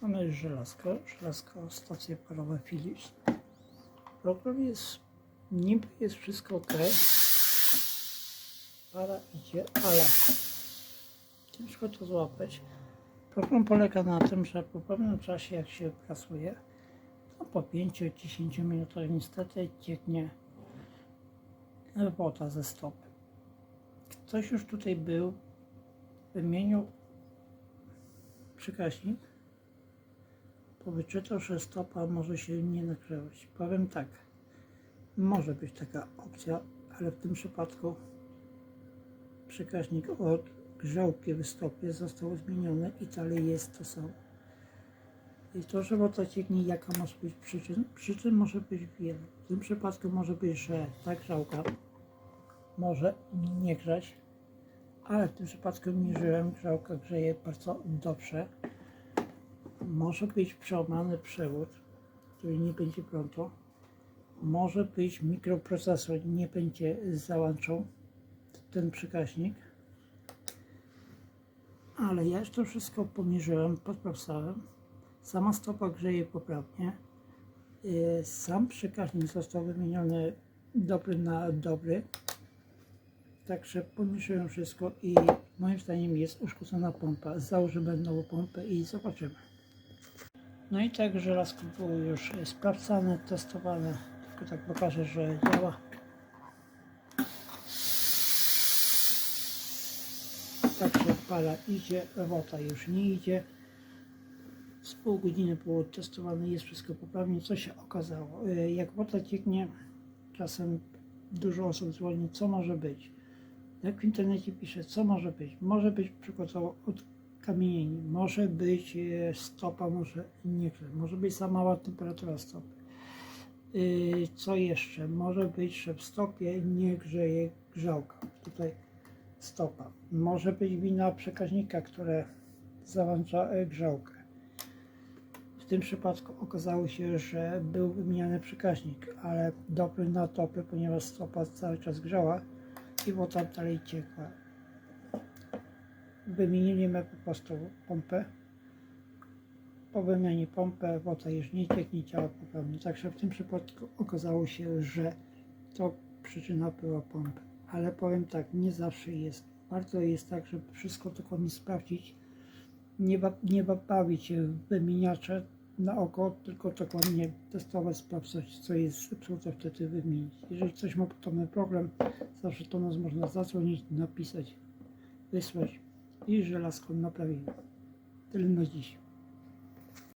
Mamy już żelazko, żelazko stacje parowe Philips. Program jest, niby jest wszystko ok. Para idzie, ale ciężko to złapać. Program polega na tym, że po pewnym czasie jak się pracuje, to po 5-10 minutach niestety cieknie woda ze stopy. Ktoś już tutaj był, wymienił przekaźnik, wyczytał, że stopa może się nie nakrywać. Powiem tak, może być taka opcja, ale w tym przypadku przekaźnik od grzałki w stopie został zmieniony i dalej jest to samo. I to, że cieknie, jaka może być przyczyn? Przyczyn może być wiele. W tym przypadku może być, że ta grzałka może nie grzać, ale w tym przypadku mierzyłem, grzałka grzeje bardzo dobrze. Może być przełamany przewód, który nie będzie prądu. Może być mikroprocesor, nie będzie załączał ten przekaźnik. Ale ja już to wszystko pomierzyłem, podprawsałem. Sama stopa grzeje poprawnie. Yy, Sam przekaźnik został wymieniony dobry na dobry. Także pomierzyłem wszystko i moim zdaniem jest uszkodzona pompa. Założymy nową pompę i zobaczymy. No i tak żelazko było już sprawdzane, testowane. Tylko tak pokażę, że działa. Także para idzie, woda już nie idzie. Z pół godziny było testowane, jest wszystko poprawnie. Co się okazało? Y, Jak woda cieknie, czasem dużo osób dzwoni, co może być. Jak w internecie pisze, co może być? Może być przykładowo od kamieni, może być e, stopa, może nie, może być za mała temperatura stopy. Yy, Co jeszcze? Może być, że w stopie nie grzeje grzałka. Tutaj stopa. Może być wina przekaźnika, które załącza e, grzałkę. W tym przypadku okazało się, że był wymieniany przekaźnik, ale dobry na topy, ponieważ stopa cały czas grzała i woda dalej ciekła. Wymieniliśmy po prostu pompę. Po wymianie pompy woda już nie cieknie, działa poprawnie. Także w tym przypadku okazało się, że to przyczyna była pompy. Ale powiem tak, nie zawsze jest. Warto jest tak, żeby wszystko dokładnie sprawdzić. Nie, ba- nie ba- bawić się w wymieniacze na oko, tylko dokładnie testować, sprawdzać, co jest zepsute, wtedy wymienić. Jeżeli coś ma podobny problem, zawsze to nas można zadzwonić, napisać, wysłać i żelazko naprawimy. Tyle na dziś.